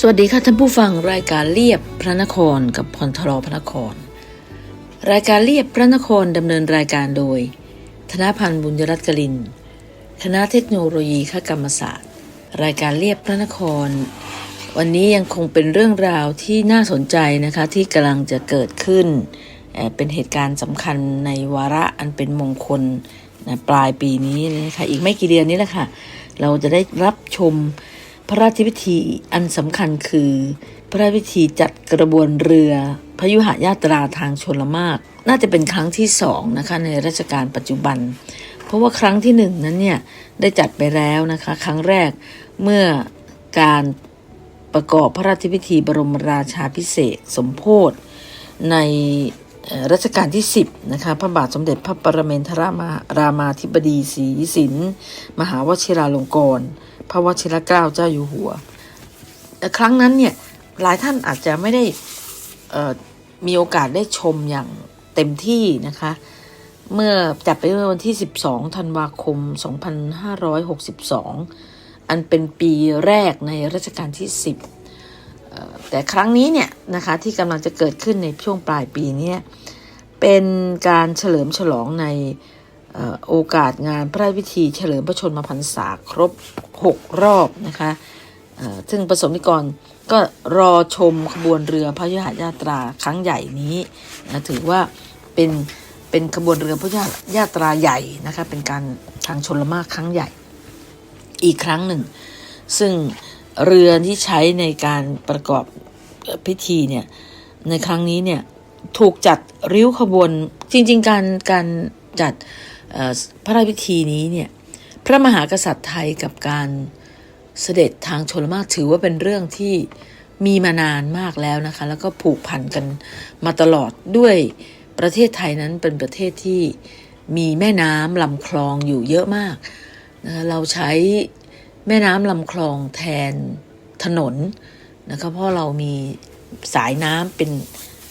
สวัสดีค่ะท่านผู้ฟังรายการเรียบพระนครกับพรทรพระนคร รายการเรียบพระนครดำเนินรายการโดย ธนพันธ์บุญยรัตน์กลิน คณะเทคโนโลยีขกรรมศาสตร์ รายการเรียบพระนคร วันนี้ยังคงเป็นเรื่องราวที่น่าสนใจนะคะที่กำลังจะเกิดขึ้น เป็นเหตุการณ์สำคัญในวาระอันเป็นมงคลนะปลายปีนี้นะคะอีกไม่กี่เดือนนี้แหละค่ะ เราจะได้รับชม พระราชพิธีอันสำคัญคือ พระราชพิธีจัดกระบวนเรือพยุหญาตราทางชนละมาก น่าจะเป็นครั้งที่สองนะคะในรัชกาลปัจจุบัน เพราะว่าครั้งที่หนึ่งนั้นเนี่ยได้จัดไปแล้วนะคะ ครั้งแรกเมื่อการประกอบพระราชพิธีบรมราชาพิเศษสมโพธิในรัชกาลที่ 10นะคะพระบาทสมเด็จพระปรเมนทรมารามาธิบดีศรีสินมหาวชิราลงกรณ์ พระวชิรเกล้าเจ้าอยู่หัวแต่ครั้งนั้นเนี่ยหลายท่านอาจจะไม่ได้มีโอกาสได้ชมอย่างเต็มที่นะคะ เมื่อจัดไปเมื่อวันที่ 12 ธันวาคม 2562 อันเป็นปีแรกในรัชกาลที่ 10 แต่ครั้งนี้เนี่ยนะคะที่กำลังจะเกิดขึ้นในช่วงปลายปีนี้เป็นการเฉลิมฉลองใน โอกาสงานพระราชพิธีเฉลิมพระชนมพรรษาครบ 6 รอบนะคะซึ่งประสบนิกรก็รอชมขบวนเรือพระยุหญาตราครั้งใหญ่นี้นะถือว่าเป็นเป็นขบวนเรือพระยุหญาตราใหญ่นะคะเป็นการทางชนละมากครั้งใหญ่อีกครั้งหนึ่ง ซึ่งเรือที่ใช้ในการประกอบพิธีเนี่ยในครั้งนี้เนี่ยถูกจัดริ้วขบวนจริง ๆ การการจัด พระราชพิธีนี้เนี่ยพระมหากษัตริย์ไทยกับการเสด็จทางชนลมากถือว่าเป็นเรื่องที่มีมานานมากแล้วนะคะ แล้วก็ผูกพันกันมาตลอดด้วยประเทศไทยนั้นเป็นประเทศที่มีแม่น้ำลำคลองอยู่เยอะมากนะคะเราใช้แม่น้ำลำคลองแทนถนนนะคะเพราะเรามีสายน้ำเป็น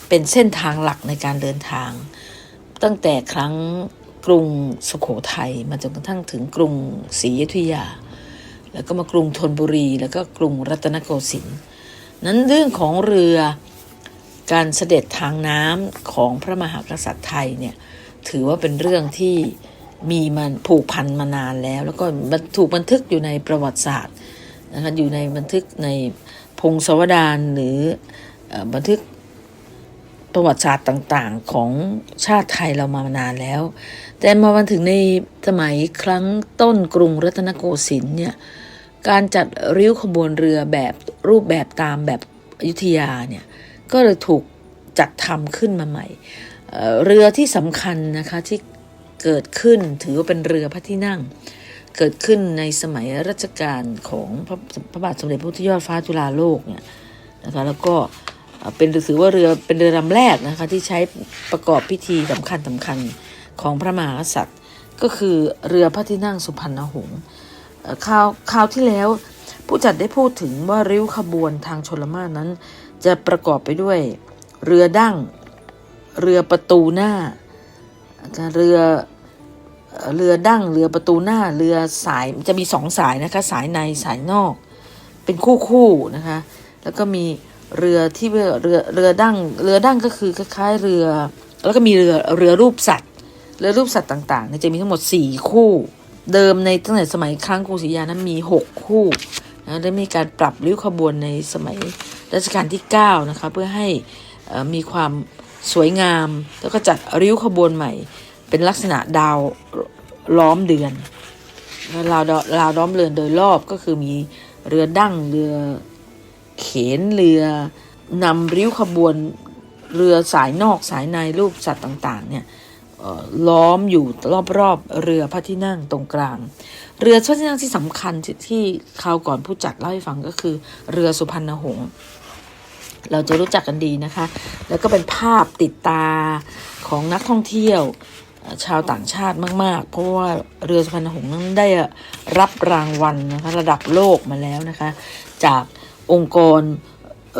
เป็นเส้นทางหลักในการเดินทาง ตั้งแต่ครั้ง กรุงสุขโขทัยมาจนกระทั่งถึงกรุงศรีอยุธยา แล้วก็มากรุงธนบุรี แล้วก็กรุงรัตนโกสินทร์นั้นเรื่องของเรือการเสด็จทางน้ำของพระมหากษัตริย์ไทยเนี่ยถือว่าเป็นเรื่องที่มีมันผูกพันมานานแล้ว แล้วก็ถูกบันทึกอยู่ในประวัติศาสตร์นะคะอยู่ในบันทึกในพงศาวดารหรือบันทึก ประวัติศาสตร์ต่างๆ ของชาติไทยเรามานานแล้ว แต่มาวันถึงในสมัยครั้งต้นกรุงรัตนโกสินทร์เนี่ยการจัดริ้วขบวนเรือแบบรูปแบบตามแบบอยุธยาเนี่ยก็เลยถูกจัดทำขึ้นมาใหม่เรือที่สำคัญนะคะที่เกิดขึ้นถือว่าเป็นเรือพระที่นั่ง เกิดขึ้นในสมัยรัชกาลของพระพระบาทสมเด็จพระพุทธยอดฟ้าจุฬาโลกเนี่ยนะคะแล้วก็ เป็นถือว่าเรือเป็นเรือลำแรกนะคะที่ใช้ประกอบพิธีสำคัญสำคัญของพระมหากษัตริย์ ก็คือเรือพระที่นั่งสุพรรณหงษ์เอ่อคราวคราวที่แล้ว ผู้จัดได้พูดถึงว่าริ้วขบวนทางชลมานั้น จะประกอบไปด้วยเรือดั้งเรือประตูหน้าเรือเรือดั้งเรือประตูหน้าเรือสายจะมีสองสายนะคะสายในสายนอก เป็นคู่คู่นะคะ แล้วก็มี เรือที่เรือเรือดั้งเรือดั้งก็คือคล้ายๆเรือ แล้วก็มีเรือเรือรูปสัตว์เรือรูปสัตว์ต่างๆเนี่ยจะมีทั้งหมด 4 คู่ เดิมในตั้งแต่สมัยครั้งกรุงศรีอยุธยานั้นมี 6 คู่นะได้มีการปรับริ้วขบวนในสมัยรัชกาลที่9นะคะเพื่อให้มีความสวยงาม แล้วก็จัดริ้วขบวนใหม่ เป็นลักษณะดาวล้อมเดือนราวดราวล้อมเรือนโดยรอบก็คือมีเรือดั้งเรือ เขนเรือนำริ้วขบวนเรือสายนอกสายในรูปสัตว์ต่างๆเนี่ยล้อมอยู่รอบๆเรือพระที่นั่งตรงกลาง เรือพระที่นั่งที่สำคัญที่ที่คราวก่อนผู้จัดเล่าให้ฟังก็คือเรือสุพรรณหงษ์เราจะรู้จักกันดีนะคะ แล้วก็เป็นภาพติดตาของนักท่องเที่ยวชาวต่างชาติมาก ๆ เพราะว่าเรือสุพรรณหงษ์นั้นได้รับรางวัลนะคะระดับโลกมาแล้วนะคะ จาก องค์กร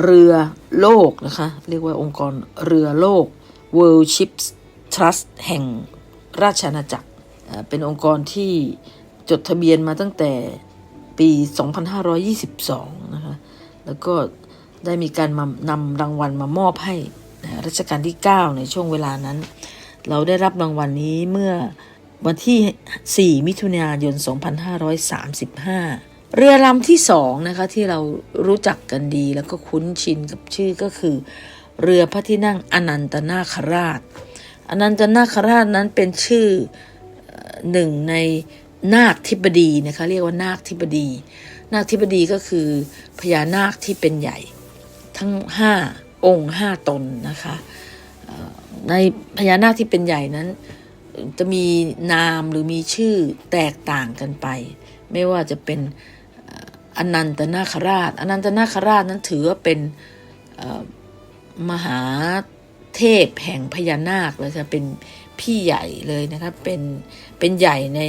เรือโลกนะคะ เรียกว่าองค์กรเรือโลก World Ships Trust แห่งราชอาณาจักร เป็นองค์กรที่จดทะเบียนมาตั้งแต่ปี 2522 นะคะ แล้วก็ได้มีการมานำรางวัลมามอบให้รัชกาลที่ 9 ในช่วงเวลานั้น เราได้รับรางวัลนี้เมื่อวันที่ 4 มิถุนายน 2535 เรือลำที่สองนะคะที่เรารู้จักกันดีแล้วก็คุ้นชินกับชื่อก็คือ เรือพระที่นั่งอนันตนาคราช อนันตนาคราชนั้นเป็นชื่อหนึ่งในนาคธิบดีนะคะเรียกว่านาคธิบดี นาคธิบดีก็คือพญานาคที่เป็นใหญ่ทั้งห้าองค์ห้าตนนะคะในพญานาคที่เป็นใหญ่นั้น จะมีนามหรือมีชื่อแตกต่างกันไป ไม่ว่าจะเป็น อนันตนาคราช อนันตนาคราชนั้นถือว่าเป็นมหาเทพแห่งพญานาคเลยค่ะเป็นพี่ใหญ่เลยนะคะเป็นเป็นใหญ่ใน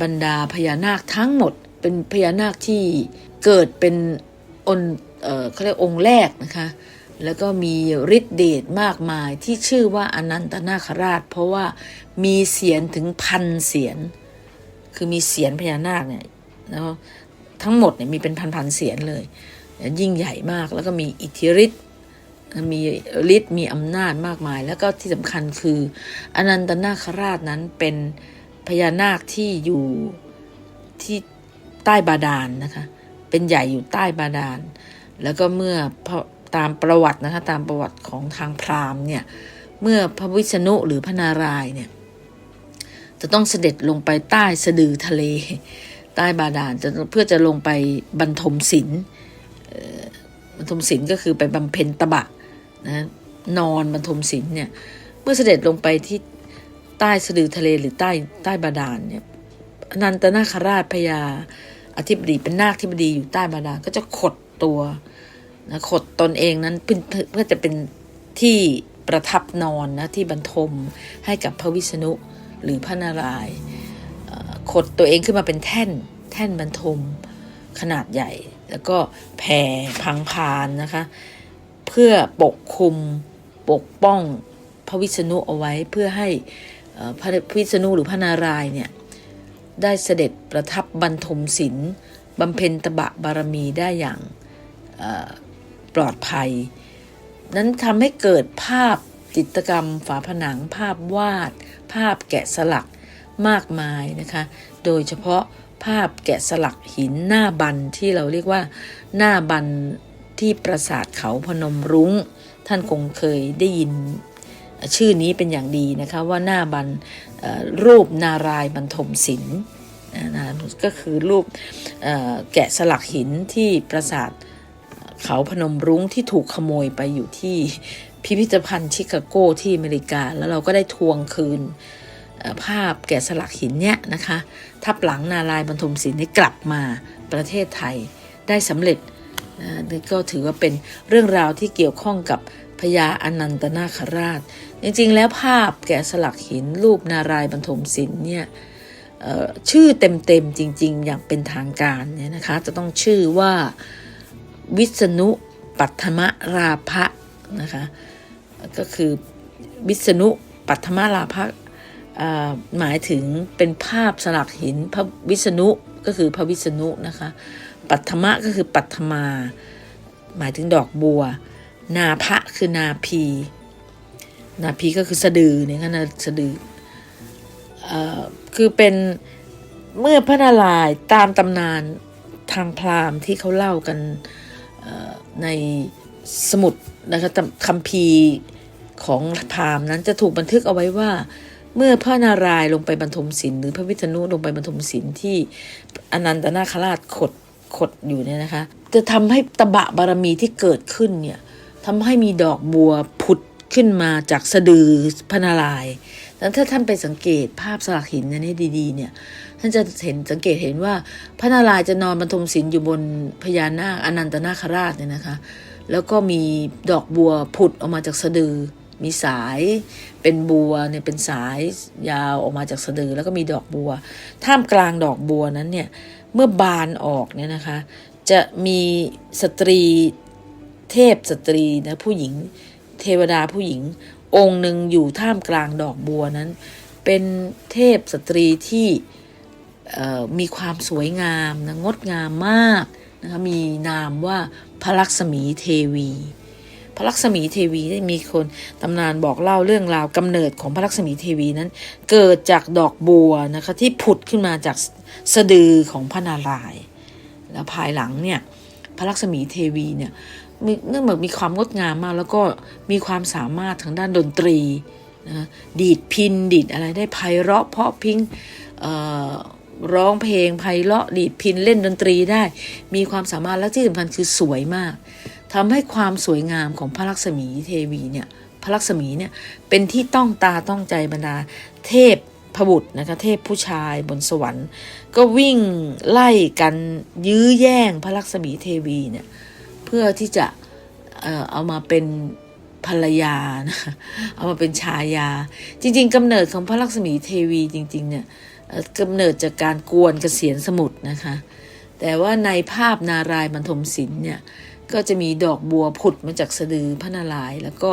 บรรดาพญานาคทั้งหมด เป็นพญานาคที่เกิดเป็นอนเออเขาเรียกองค์แรกนะคะแล้วก็มีฤทธิเดชมากมายที่ชื่อว่าอนันตนาคราช เพราะว่ามีเสียนถึงพันเสียน คือมีเสียนพญานาคเนี่ยแล้ว ทั้งหมดเนี่ยมีเป็นพันๆเสียนเลย ยิ่งใหญ่มากแล้วก็มีอิทธิฤทธิ์มีฤทธิ์มีอำนาจมากมาย แล้วก็ที่สำคัญคืออนันตนาคราชนั้นเป็นพญานาคที่อยู่ที่ใต้บาดาลนนะคะ เป็นใหญ่อยู่ใต้บาดาล แล้วก็เมื่อตามประวัตินะคะตามประวัติของทางพราหมณ์เนี่ย เมื่อพระวิษณุหรือพระนารายณ์เนี่ย จะต้องเสด็จลงไปใต้สะดือทะเล ใต้บาดาลจะเพื่อจะลงไปบรรทมศีลบรรทมศีลก็คือไปบำเพ็ญตบะนะนอนบรรทมศีลเนี่ยเมื่อเสด็จลงไปที่ใต้สะดือทะเลหรือใต้ใต้บาดาลเนี่ยนันตนาคราชพญาอธิบดีเป็นนาคธิบดีอยู่ใต้บาดาลก็จะขดตัวนะขดตนเองนั้นเพื่อจะเป็นที่ประทับนอนนะที่บรรทมให้กับพระวิษณุหรือพระนารายณ์ ขดตัวเองขึ้นมาเป็นแท่น แท่นบรรทมขนาดใหญ่ แล้วก็แผ่พังพานนะคะ เพื่อปกคุมปกป้องพระวิษณุเอาไว้เพื่อให้พระวิษณุหรือพระนารายณ์เนี่ยได้เสด็จประทับบรรทมศีลบำเพ็ญตบะบารมีได้อย่างปลอดภัย นั้นทำให้เกิดภาพจิตรกรรมฝาผนังภาพวาด ภาพแกะสลัก มากมายนะคะ โดยเฉพาะภาพแกะสลักหินหน้าบันที่เราเรียกว่าหน้าบันที่ปราสาทเขาพนมรุง้ง ท่านคงเคยได้ยินชื่อนี้เป็นอย่างดีนะคะว่าหน้าบันรูปนารายบรรทมศิลป์ก็คือรูปแกะสลักหินที่ปราสาทเขาพนมรุ้งที่ถูกขโมยไปอยู่ที่พิพิธภัณฑ์ชิคาโกที่อเมริกา แล้วเราก็ได้ทวงคืน ภาพแกะสลักหินเนี่ยนะคะทับหลังนารายบรรทมศิลป์นี้กลับมาประเทศไทยได้สำเร็จนี่ก็ถือว่าเป็นเรื่องราวที่เกี่ยวข้องกับพญาอนันตนาคราช จริงๆ แล้วภาพแกะสลักหินรูปนารายบรรทมศิลป์เนี่ยเอ่อชื่อเต็มๆจริง ๆ อย่างเป็นทางการเนี่ยนะคะจะต้องชื่อว่าวิษณุปัทมราภะนะคะก็คือวิษณุปัทมราภะ หมายถึงเป็นภาพสลักหินพระวิษณุก็คือพระวิษณุนะคะ ปัทมะก็คือปัทมา หมายถึงดอกบัว นาภะคือนาพี นาพีก็คือสะดือเนี่ยนะสะดืออคือเป็นเมื่อพระนารายณ์ตามตำนานทางพราหมณ์ที่เขาเล่ากันในสมุดนะคะตำคัมภีร์ของพราหมณ์นั้นจะถูกบันทึกเอาไว้ว่า เมื่อพระนารายณ์ลงไปบรรทมศีลหรือพระวิษณุลงไปบรรทมศีลที่อนันตนาคราชขดขดอยู่เนี่ยนะคะ จะทำให้ตบะบารมีที่เกิดขึ้นเนี่ยทำให้มีดอกบัวผุดขึ้นมาจากสะดือพระนารายณ์แล้วถ้าท่านไปสังเกตภาพสลักหินอันนี้ดีๆ เนี่ย ท่านจะเห็นสังเกตเห็นว่าพระนารายณ์จะนอนบรรทมศีลอยู่บนพญานาคอนันตนาคราชเนี่ยนะคะ แล้วก็มีดอกบัวผุดออกมาจากสะดือ มีสายเป็นบัวเนี่ยเป็นสายยาวออกมาจากสะดือแล้วก็มีดอกบัว ท่ามกลางดอกบัวนั้นเนี่ยเมื่อบานออกเนี่ยนะคะ จะมีสตรีเทพสตรีนะผู้หญิง เทวดาผู้หญิง องค์หนึ่งอยู่ท่ามกลางดอกบัวนั้น เป็นเทพสตรีที่มีความสวยงามนะงดงามมากนะคะมีนามว่าพระลักษมีเทวี พระลักษมีเทวีได้มีคนตำนานบอกเล่าเรื่องราวกำเนิดของพระลักษมีเทวีนั้น เกิดจากดอกบัวนะคะที่ผุดขึ้นมาจากสะดือของพระนารายณ์แล้วภายหลังเนี่ยพระลักษมีเทวีเนี่ยเนื่องจากมีความงดงามมาก แล้วก็มีความสามารถทางด้านดนตรีนะดีดพินดีดอะไรได้ไพเราะเพราะพิงร้องเพลงไพเราะดีดพินเล่นดนตรีได้ มีความสามารถและที่สำคัญคือสวยมาก ทำให้ความสวยงามของพระลักษมีเทวีเนี่ยพระลักษมีเนี่ยเป็นที่ต้องตาต้องใจบรรดาเทพพบุตรนะคะเทพผู้ชายบนสวรรค์ ก็วิ่งไล่กันยื้อแย่งพระลักษมีเทวีเนี่ยเพื่อที่จะเอามาเป็นภรรยานะเอามาเป็นชายา จริง ๆกำเนิดของพระลักษมีเทวีจริงๆเนี่ยกำเนิดจากการกวนเกษียณสมุทรนะคะ แต่ว่าในภาพนารายณ์บรรทมศิลป์เนี่ย ก็จะมีดอกบัวผุดมาจากสะดือพระนารายณ์แล้วก็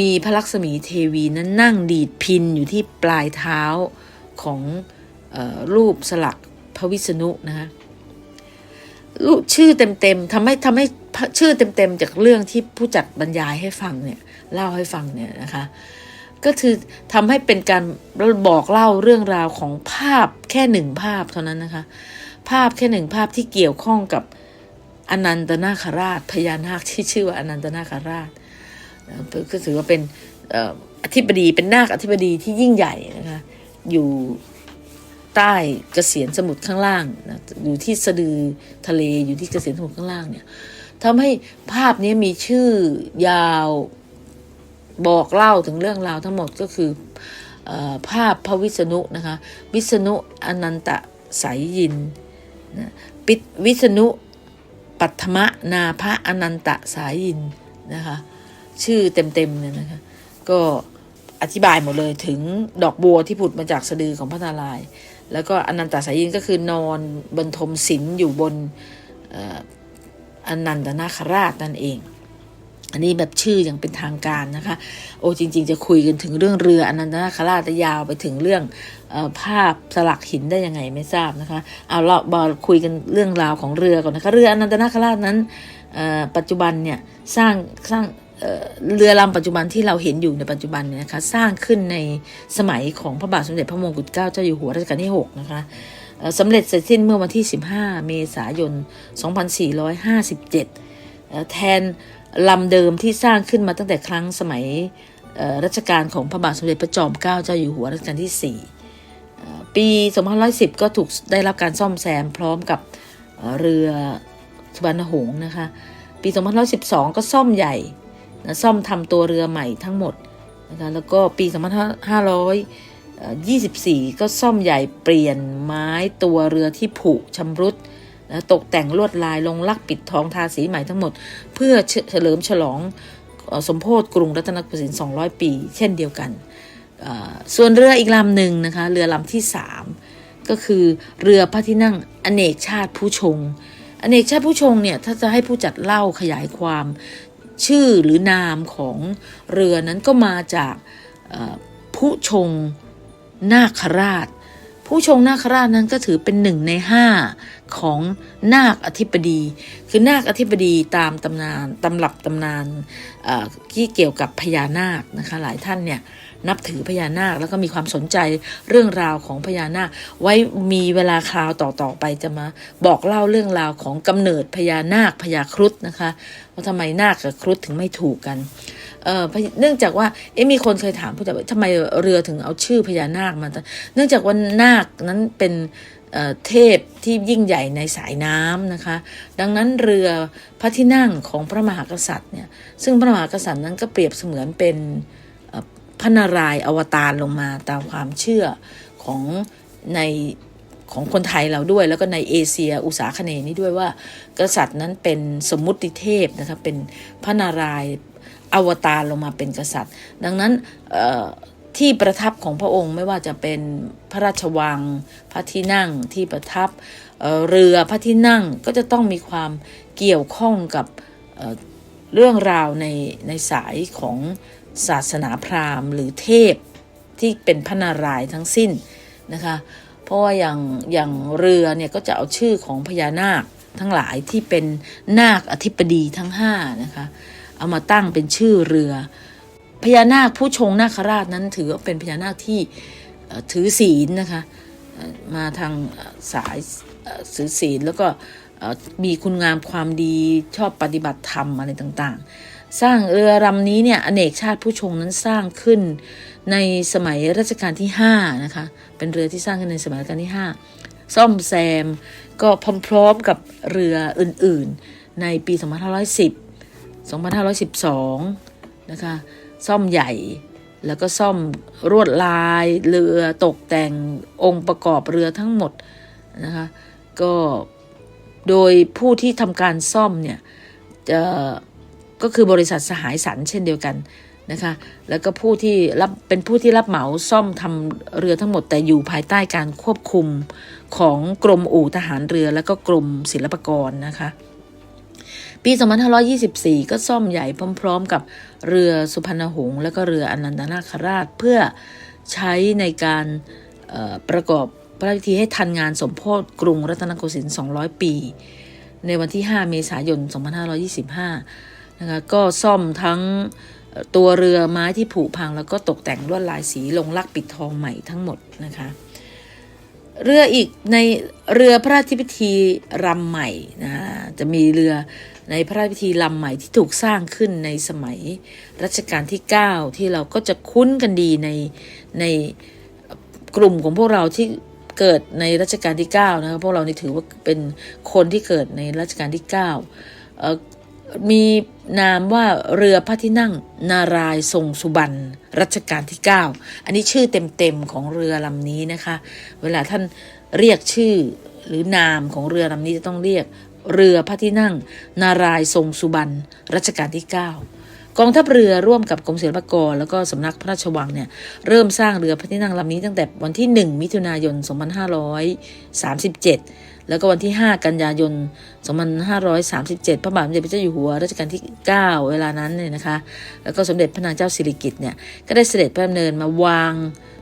มีพระลักษมีเทวีนั้นนั่งดีดพินอยู่ที่ปลายเท้าของออรูปสลักพระวิษณุนะคะรูปชื่อเต็มๆทำให้ทำให้ชื่อเต็มๆจากเรื่องที่ผู้จัดบรรยายให้ฟังเนี่ยเล่าให้ฟังเนี่ยนะคะ ก็คือทำให้เป็นการบอกเล่าเรื่องราวของภาพแค่หนึ่งภาพเท่านั้นนะคะ ภาพแค่หนึ่งภาพที่เกี่ยวข้องกับ อนันตนาคราชพญานาคที่ชื่อว่าอนันตนาคราชก็ถือว่าเป็นอธิบดีเป็นนาคอธิบดีที่ยิ่งใหญ่นะคะอยู่ใต้เกษียณสมุทรข้างล่างนะอยู่ที่สะดือทะเลอยู่ที่เกษียณสมุทรข้างล่างเนี่ยทำให้ภาพนี้มีชื่อยาวบอกเล่าถึงเรื่องราวทั้งหมดก็คือเออภาพพระวิษณุนะคะ วิษณุอนันตสายยินนะปิดวิษณุ ปัทมะนาพระอนันตสายินนะคะ ชื่อเต็มๆเนี่ยนะคะ ก็อธิบายหมดเลยถึงดอกบัวที่ผุดมาจากสะดือของพระนารายณ์แล้วก็อนันตสายินก็คือนอนบนทมศิลป์อยู่บนเอ่ออนันตนาคราชนั่นเอง อันนี้แบบชื่ออย่างเป็นทางการนะคะ โอ้จริง ๆ จะคุยกันถึงเรื่องเรืออนันตนาคราชแต่ยาวไปถึงเรื่องออภาพสลักหินได้ยังไงไม่ทราบนะคะเอาเราบอคุยกันเรื่องราวของเรือก่อนนะคะ เรืออนันตนาคราชนั้นปัจจุบันเนี่ยสร้างสร้างเรือลำปัจจุบันที่เราเห็นอยู่ในปัจจุบันเนี่ยนะคะสร้างขึ้นในสมัยของพระบาทสมเด็จพระมงกุฎเกล้าเจ้าอยู่หัวรัชกาลที่ 6 นะคะสำเร็จเสร็จสิ้นเมื่อวันที่ 15 เมษายน 2457เอ่อแทน ลำเดิมที่สร้างขึ้นมาตั้งแต่ครั้งสมัยรัชกาลของพระบาทสมเด็จพระจอมเกล้าเจ้าอยู่หัวรัชกาลที่ 4 ปี2510 ก็ถูกได้รับการซ่อมแซมพร้อมกับเรือสุวรรณหงส์นะคะ ปี2512 ก็ซ่อมใหญ่นะซ่อมทำตัวเรือใหม่ทั้งหมดนะคะแล้วก็ปี 2524 ก็ซ่อมใหญ่เปลี่ยนไม้ตัวเรือที่ผุชำรุด ตกแต่งลวดลายลงลักปิดทองทาสีใหม่ทั้งหมด เพื่อเฉลิมฉลองสมโพธิกรุงรัตนโกสินทร์200 ปี เช่นเดียวกัน ส่วนเรืออีกลำหนึ่งนะคะเรือลำที่ 3 ก็คือเรือพระที่นั่งอเนกชาติผู้ชง อเนกชาติผู้ชงเนี่ยถ้าจะให้ผู้จัดเล่าขยายความชื่อหรือนามของเรือนั้นก็มาจากผู้ชงนาคราช ผู้ชงนาคราชนั้นก็ถือเป็นหนึ่งในห้า ของนาคอธิบดี คือนาคอธิบดีตามตำนานตำรับตำนานที่เกี่ยวกับพญานาคนะคะหลายท่านเนี่ยนับถือพญานาคแล้วก็มีความสนใจเรื่องราวของพญานาค ไว้มีเวลาคราวต่อๆไปจะมาบอกเล่าเรื่องราวของกำเนิดพญานาคพญาครุฑนะคะว่าทำไมนาคกับครุฑถึงไม่ถูกกันเอ่อเนื่องจากว่าเอ๊ะมีคนเคยถามผู้จัดว่าทำไมเรือถึงเอาชื่อพญานาคมา เนื่องจากว่านาคนั้นเป็น เทพที่ยิ่งใหญ่ในสายน้ำนะคะ ดังนั้นเรือพระที่นั่งของพระมหากษัตริย์เนี่ยซึ่งพระมหากษัตริย์นั้นก็เปรียบเสมือนเป็นพระนารายณ์อวตารลงมาตามความเชื่อของในของคนไทยเราด้วย แล้วก็ในเอเชียอุตสาคเนย์นี้ด้วยว่า กษัตริย์นั้นเป็นสมมุติเทพนะคะเป็นพระนารายณ์อวตารลงมาเป็นกษัตริย์ ดังนั้นเที่ประทับของพระองค์ไม่ว่าจะเป็นพระราชวัง พระที่นั่งที่ประทับเรือพระที่นั่งก็จะต้องมีความเกี่ยวข้องกับเรื่องราวในในสายของศาสนาพราหมณ์ หรือเทพที่เป็นพระนารายณ์ทั้งสิ้นนะคะเพราะว่าอย่างอย่างเรือเนี่ยก็จะเอาชื่อของพญานาคทั้งหลายที่เป็นนาคอธิบดีทั้งห้านะคะเอามาตั้งเป็นชื่อเรือ พญานาคผู้ชงนาคราชนั้นถือว่าเป็นพญานาคที่ถือศีลนะคะมาทางสายเอ่อถือศีลแล้วก็มีคุณงามความดีชอบปฏิบัติธรรมอะไรต่างๆ สร้างเรือลำนี้เนี่ยอเนกชาติผู้ชงนั้นสร้างขึ้นในสมัยรัชกาลที่5นะคะเป็นเรือที่สร้างขึ้นในสมัยรัชกาลที่ 5 ซ่อมแซมก็พร้อมๆกับเรืออื่นๆในปี 2510 2512 นะคะ ซ่อมใหญ่ แล้วก็ซ่อมรวดลายเรือตกแต่งองค์ประกอบเรือทั้งหมดนะคะก็โดยผู้ที่ทำการซ่อมเนี่ยจะก็คือบริษัทสหายสันเช่นเดียวกันนะคะแล้วก็ผู้ที่รับเป็นผู้ที่รับเหมาซ่อมทำเรือทั้งหมดแต่อยู่ภายใต้การควบคุมของกรมอู่ทหารเรือและก็กรมศิลปากรนะคะ ปี 2524 ก็ซ่อมใหญ่พร้อม ๆ กับเรือสุพรรณหงษ์และก็เรืออนันตนาคราชเพื่อใช้ในการประกอบพระราชพิธีให้ทันงานสมโพธิกรุงรัตนโกสินทร์200 ปี ในวันที่ 5 เมษายน 2525 นะคะก็ซ่อมทั้งตัวเรือไม้ที่ผุพังแล้วก็ตกแต่งลวดลายสีลงลักปิดทองใหม่ทั้งหมดนะคะเรืออีกในเรือพระราชพิธีลำใหม่นะจะมีเรือ ในพระราชพิธีลำใหม่ที่ถูกสร้างขึ้นในสมัยรัชกาลที่ 9 ที่เราก็จะคุ้นกันดีในในกลุ่มของพวกเราที่เกิดในรัชกาลที่9นะครับพวกเรานี่ถือว่าเป็นคนที่เกิดในรัชกาลที่9มีนามว่าเรือพระที่นั่งนารายณ์ทรงสุบรรณรัชกาลที่ 9 อันนี้ชื่อเต็มๆของเรือลำนี้นะคะ เวลาท่านเรียกชื่อหรือนามของเรือลำนี้จะต้องเรียก เรือพระที่นั่ง นารายทรงสุบรรณรัชกาลที่ 9 กองทัพเรือร่วมกับกรมศิลปากร แล้วก็สำนักพระราชวังเนี่ยเริ่มสร้างเรือพระที่นั่งลำนี้ตั้งแต่วันที่ 1 มิถุนายน 2537แล้วก็วันที่ 5 กันยายน 2537 พระบาทสมเด็จพระเจ้าอยู่หัวรัชกาลที่ 9 เวลานั้นเนี่ยนะคะ แล้วก็สมเด็จพระนางเจ้าสิริกิติ์เนี่ย ก็ได้เสด็จพระดำเนินมาวาง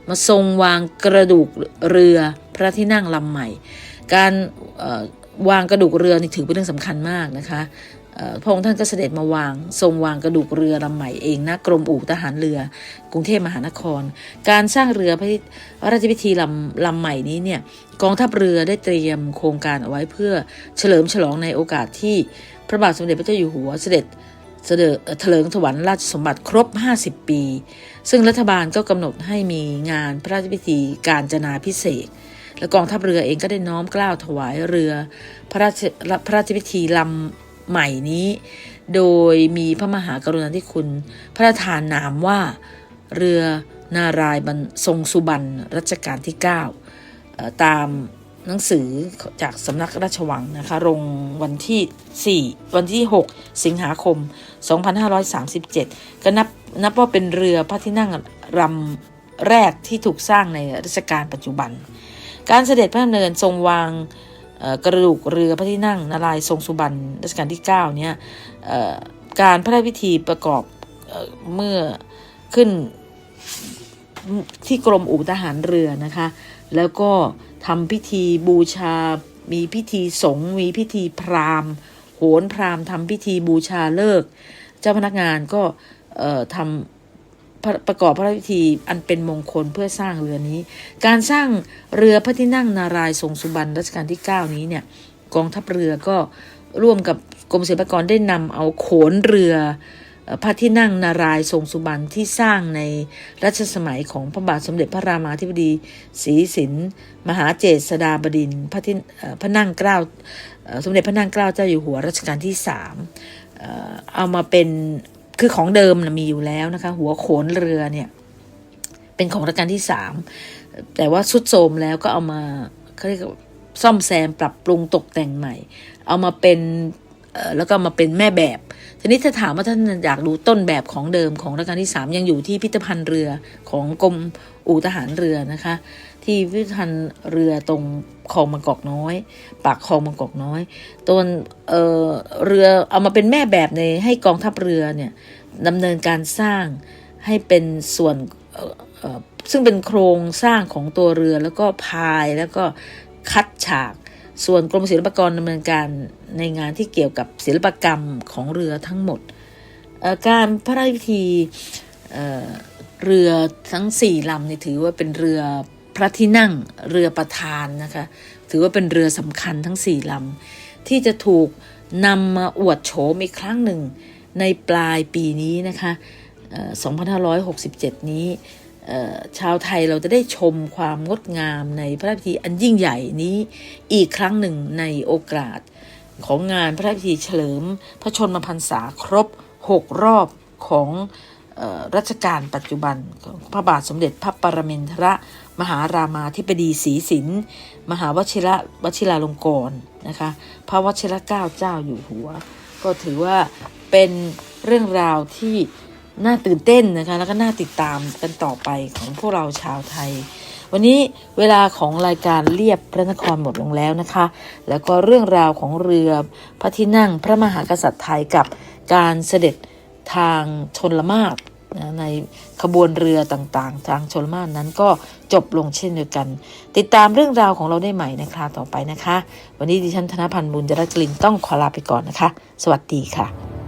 มาทรงวางกระดูกเรือพระที่นั่งลำใหม่ การ วางกระดูกเรือนี่ถือเป็นเรื่องสำคัญมากนะคะพระองค์ท่านก็เสด็จมาวาง ทรงวางกระดูกเรือลำใหม่เองนะกรมอู่ทหารเรือ กรุงเทพมหานคร การสร้างเรือพระราชพิธีลำลำใหม่นี้เนี่ยกองทัพเรือได้เตรียมโครงการเอาไว้เพื่อเฉลิมฉลองในโอกาสที่พระบาทสมเด็จพระเจ้าอยู่หัวเสด็จเสด็จเถลิงถวัลยราชสมบัติครบ 50 ปี ซึ่งรัฐบาลก็กำหนดให้มีงานพระราชพิธีการจนาพิเศษ และกองทัพเรือเองก็ได้น้อมกล้าวถวายเรือ พระราชพระราชพิธีลำใหม่นี้ โดยมีพระมหากรุณาธิคุณ พระราชทานนามว่าเรือนารายณ์บรรทรงสุบรรณรัชกาลที่9เอ่อตามหนังสือจากสำนักราชวังนะคะลงวันที่ 4 วันที่ 6 สิงหาคม 2537 ก็นับนับว่าเป็นเรือพระที่นั่งรำแรกที่ถูกสร้างในรัชกาลปัจจุบัน การเสด็จพระดำเนินทรงวางกระดูกเรือพระที่นั่งนารายทรงสุบรรณรัชกาลที่9เนี่ยการพระราชพิธีประกอบเออเมื่อขึ้นที่กรมอู่ทหารเรือนะคะ แล้วก็ทำพิธีบูชา มีพิธีสงฆ์ มีพิธีพราหมณ์ โหนพราหมณ์ทำพิธีบูชาเลิก เจ้าพนักงานก็ทำ ประกอบพระราชพิธีอันเป็นมงคลเพื่อสร้างเรือนี้ การสร้างเรือพระที่นั่งนารายทรงสุบรรณรัชกาลที่ 9 นี้เนี่ยกองทัพเรือก็ร่วมกับกรมศิลปากรได้นำเอาโขนเรือพระที่นั่งนารายทรงสุบรรณที่สร้างในรัชสมัยของพระบาทสมเด็จพระรามาธิบดีศรีสินมหาเจษฎาบดินพระที่พระนั่งเกล้าสมเด็จพระนั่งเกล้าเจ้าอยู่หัวรัชกาลที่สามเอามาเป็น คือของเดิมนะมีอยู่แล้วนะคะ หัวโขนเรือเนี่ย เป็นของรัชกาลที่สามแต่ว่าสุดโทมแล้วก็เอามาเขาเรียกซ่อมแซมปรับปรุงตกแต่งใหม่ เอามาเป็นแล้วก็มาเป็นแม่แบบ ทีนี้ถ้าถามว่าท่านอยากดูต้นแบบของเดิมของรัชกาลที่สามยังอยู่ที่พิพิธภัณฑ์เรือของกรมอู่ทหารเรือนะคะ ที่พิพิธภัณฑ์เรือตรงคลองบางกอกน้อย ปากคลองบางกอกน้อยตัวเอ่อเรือเอามาเป็นแม่แบบในให้กองทัพเรือเนี่ยดำเนินการสร้างให้เป็นส่วนเอ่อซึ่งเป็นโครงสร้างของตัวเรือแล้วก็พายแล้วก็คัดฉาก ส่วนกรมศิลปากรดำเนินการในงานที่เกี่ยวกับศิลปกรรมของเรือทั้งหมด การพระราชพิธีเรือทั้งสี่ลำเนี่ยถือว่าเป็นเรือพระที่นั่งเรือประธานนะคะถือว่าเป็นเรือสำคัญทั้งสี่ลำที่จะถูกนำมาอวดโฉมอีกครั้งหนึ่งในปลายปีนี้นะคะ2567 นี้ ชาวไทยเราจะได้ชมความงดงามในพระราชพิธีอันยิ่งใหญ่นี้อีกครั้งหนึ่งในโอกาส ของงานพระราชพิธีเฉลิม พระชนมพรรษาครบ 6 รอบของออรัชกาลปัจจุบันของพระบาทสมเด็จพระปรมินทรมหารามาธิบดีศรีสินมหาวชิระวชิราลงกรณ์นะคะพระวชิรเก้าเจ้าอยู่หัว ก็ถือว่าเป็นเรื่องราวที่ น่าตื่นเต้นนะคะ แล้วก็น่าติดตามกันต่อไปของพวกเราชาวไทย วันนี้เวลาของรายการเรียบพระนครหมดลงแล้วนะคะ แล้วก็เรื่องราวของเรือพระที่นั่งพระมหากษัตริย์ไทยกับการเสด็จทางชนละมาศนะในขบวนเรือต่างๆ ทางชนละมารนั้นก็จบลงเช่นเดียวกัน ติดตามเรื่องราวของเราได้ใหม่ในคราวต่อไปนะคะ วันนี้ดิฉันธนพันธ์บุญจรัตน์กลินต้องขอลาไปก่อนนะคะ สวัสดีค่ะ